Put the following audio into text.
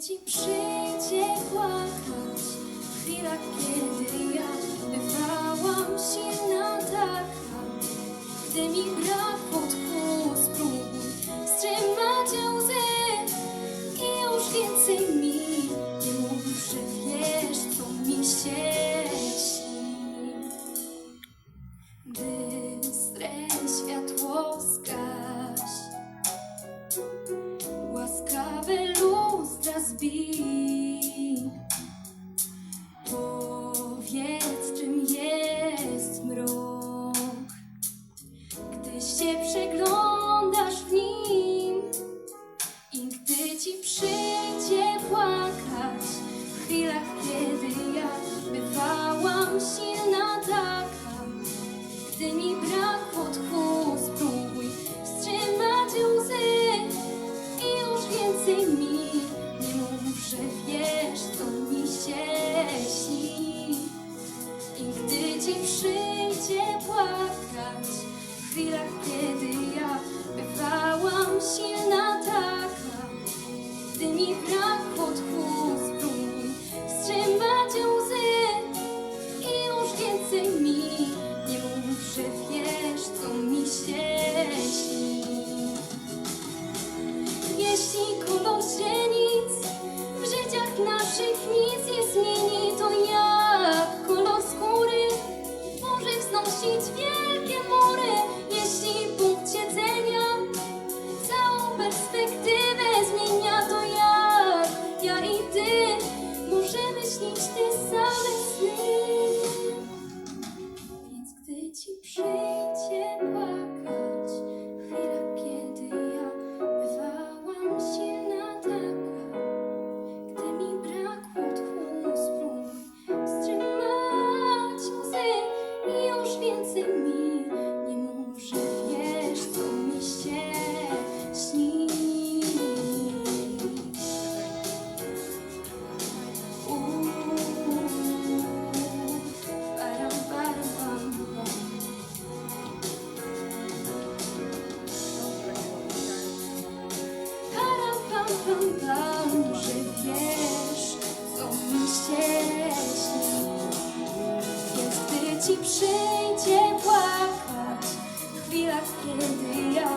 Ci przyjdzie płakać, w chwilach, kiedy ja bywałam. Przeglądasz w nim. I gdy ci przyjdzie płakać w chwilach, kiedy ja bywałam silna taka, gdy mi brakło tchu, kiedy ja bywałam silna taka, gdy mi brakło tchu, spróbuj wstrzymać łzy i już więcej mi nie mów, że wiesz, co mi się śni. Jeśli kolor źrenic w życiach naszych nic nie śnić te same sny. Więc gdy ci przyjdzie płakać w chwilach, kiedy ja bywałam silna taka, gdy mi brakło tchu, spróbuj wstrzymać łzy i już więcej mi że wiesz, co mi się śni. Ci przyjdzie płakać w chwilach, kiedy ja